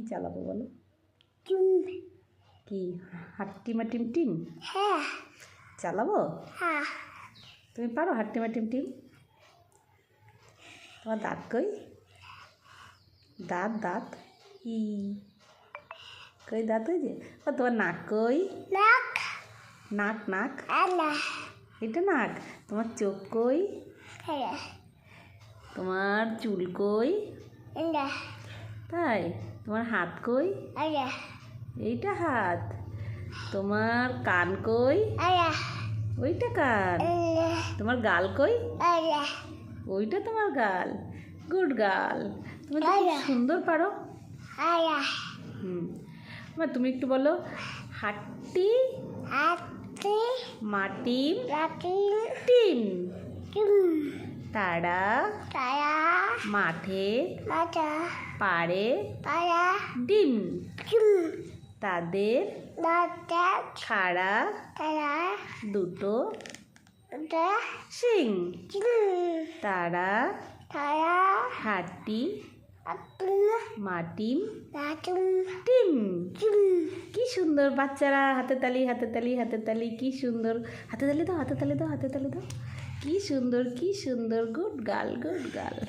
কি চালাবো বলো? কি হাট্টিমা টিম টিম হ্যাঁ। চালাবো? হ্যাঁ। তুমি পারো হাট্টিমা টিম টিম তোমার দাঁত কই? দাঁত দাঁত? ই। কই দাঁত ওই যে? ও তোমার নাক কই? নাক। নাক নাক? আলা এটা নাক? তোমার চোখ কই? হ্যাঁ। তোমার চুল কই? এলা তাই? তোমার হাত কই? এইটা হাত। তোমার কান কই? ওইটা কান। তোমার গাল কই? ওইটা তোমার গাল। গুড গাল। তুমি তো সুন্দর পারো। হুম। তুমি একটু বলো। হাট্টি? হাতি মাটি টিম চুম তারা তারা মাঠে মাতা পাড়ে পারা ডিম। চুম তাদের দাদা খাড়া তারা দুটো দা শিং। তারা তারা আপু মাটিম রাতুম টিম সুন্দর, বাচ্চারা হাতে তালি হাতে তালি হাতে তালি, কি সুন্দর। হাতে তালি দাও, হাতে তালি দাও, হাতে তালি দাও। কি সুন্দর কি সুন্দর, গুড গাল গুড গার্ল।